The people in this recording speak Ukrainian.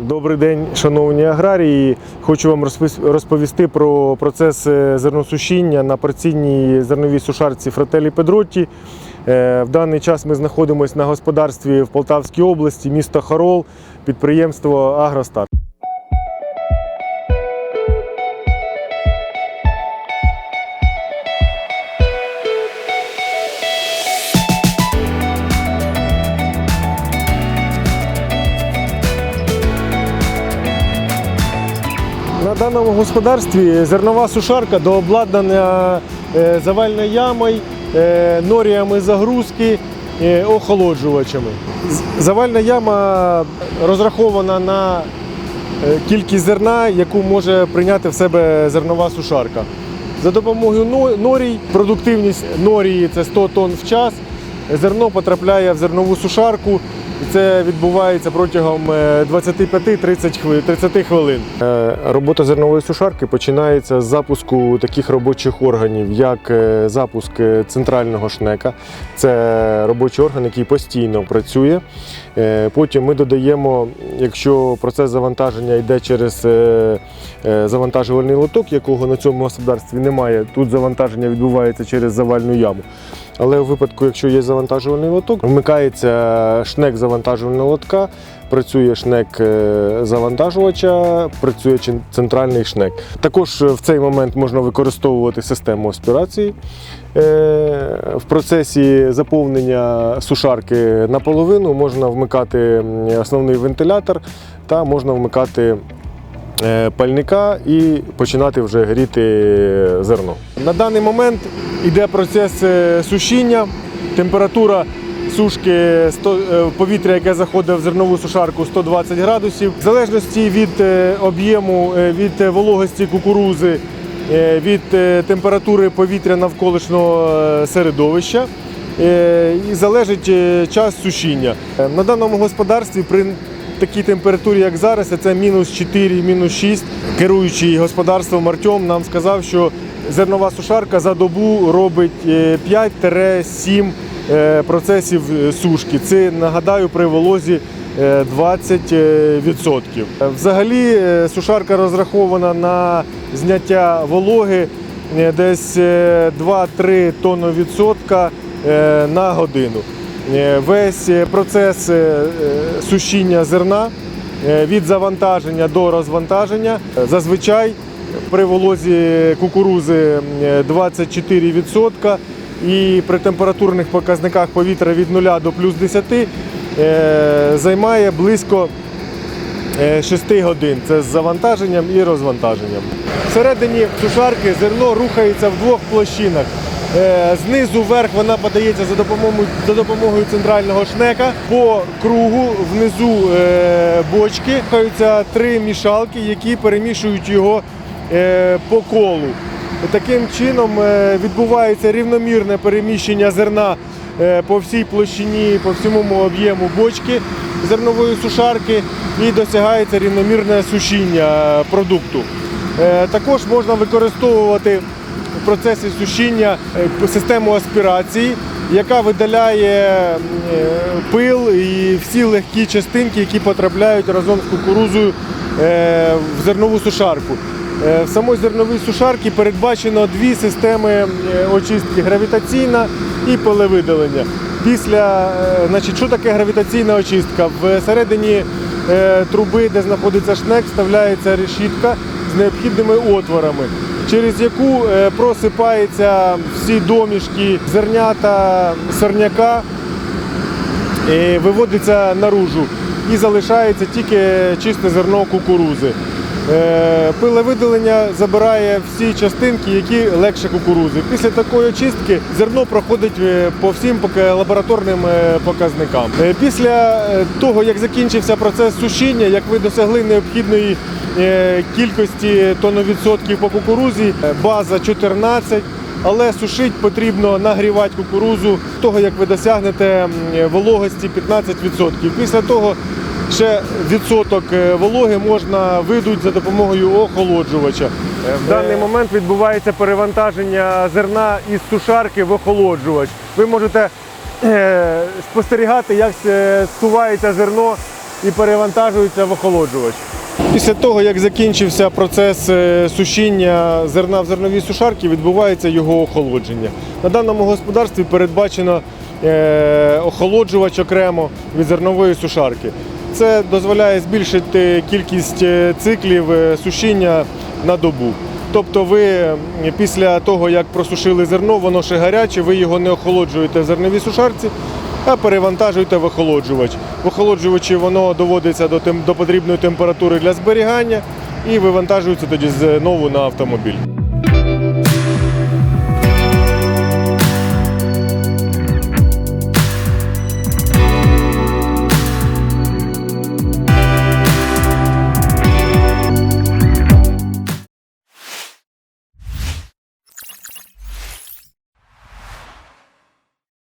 Добрий день, шановні аграрії. Хочу вам розповісти про процес зерносушіння на парційній зерновій сушарці Фрателі Педротті. Е, В даний час ми знаходимося на господарстві в Полтавській області, місто Харол, підприємство Агростар. Даному господарстві зернова сушарка дообладнана е, завальною ямою, е, норіями загрузки, е, охолоджувачами. Завальна яма розрахована на кількість зерна, яку може прийняти в себе зернова сушарка. За допомогою норій, продуктивність норії це 100 тонн в час. Зерно потрапляє в зернову сушарку, це відбувається протягом е, 25-30 хвилин. 30 хвилин. Е, Робота зернової сушарки починається з запуску таких робочих органів, як е, запуск е, центрального шнека. Це робочий орган, який постійно працює. Е, Потім ми додаємо, якщо процес завантаження йде через е, е, завантажувальний лоток, якого на цьому господарстві немає, тут завантаження відбувається через завальну яму. Але у випадку, якщо є завантажувальний лоток, вмикається шнек завантажувального лотка, працює шнек е, завантажувача, працює центральний шнек. Також е, в цей момент можна використовувати систему аспірації. Е, В процесі заповнення сушарки наполовину можна вмикати основний вентилятор та можна вмикати пальника і починати вже гріти зерно. На даний момент йде процес сушіння, температура сушки 100, е, повітря, яке заходить в зернову сушарку 120 градусів. В залежності від е, об'єму, е, від вологості кукурузи, від температури повітря навколишнього середовища. І залежить час сушіння. На даному господарстві при такій температурі, як зараз, це мінус 4, мінус 6. Керуючий господарством Артем нам сказав, що зернова сушарка за добу робить е, 5-7 е, процесів е, сушки. Це нагадаю при волозі е, 20%. Е, Взагалі е, сушарка розрахована на зняття вологи е, десь е, 2-3 тонни відсотка е, на годину. Е, Весь е, процес е, сушіння зерна від завантаження до розвантаження зазвичай при волозі кукурузи е, 24% і при температурних показниках повітря від 0 до плюс 10 е, займає близько 6 годин. Це з завантаженням і розвантаженням. Всередині сушарки зерно рухається в двох площинах. Е, Знизу вверх вона подається за допомогою, за допомогою центрального шнека. По кругу внизу е, бочки рухаються три мішалки, які перемішують його е, по колу. Таким чином відбувається рівномірне переміщення зерна по всій площині, по всьому об'єму бочки зернової сушарки і досягається рівномірне сушіння продукту. Також можна використовувати в процесі сушіння е, систему аспірації, яка видаляє е, пил і всі легкі частинки, які потрапляють разом з кукурузою е, в зернову сушарку. В самій зерновій сушарці передбачено дві системи очистки гравітаційна і пилевидалення. Після, значить, що таке гравітаційна очистка? Всередині труби, де знаходиться шнек, вставляється решітка з необхідними отворами, через яку е, просипаються всі домішки зернята сорняка виводиться наружу і залишається тільки чисте зерно кукурузи. Е, Пиловидалення забирає всі частинки, які легше кукурузи. Після такої очистки зерно проходить е, по всім лабораторним показникам. Після того, як закінчився процес сушіння, як ви досягли необхідної кількості тонновідсотків по кукурузі, е, база 14, але сушити потрібно нагрівати кукурузу того, як ви досягнете вологості 15%. Після того ще відсоток е, вологи можна видуть за допомогою охолоджувача. Е, В даний момент відбувається перевантаження зерна із сушарки в охолоджувач. Ви можете е, спостерігати, як е, сувається зерно і перевантажуються в охолоджувач. Після того, як закінчився процес е, сушіння зерна в зерновій сушарці, відбувається його охолодження. На даному господарстві передбачено е, охолоджувач окремо від зернової сушарки. Це дозволяє збільшити кількість е, циклів сушіння на добу. Тобто ви після того, як просушили зерно, воно ще гаряче, ви його не охолоджуєте в зерновій сушарці, а перевантажуйте в охолоджувач. В охолоджувачі воно доводиться до, тем- до потрібної температури для зберігання і вивантажується тоді знову на автомобіль.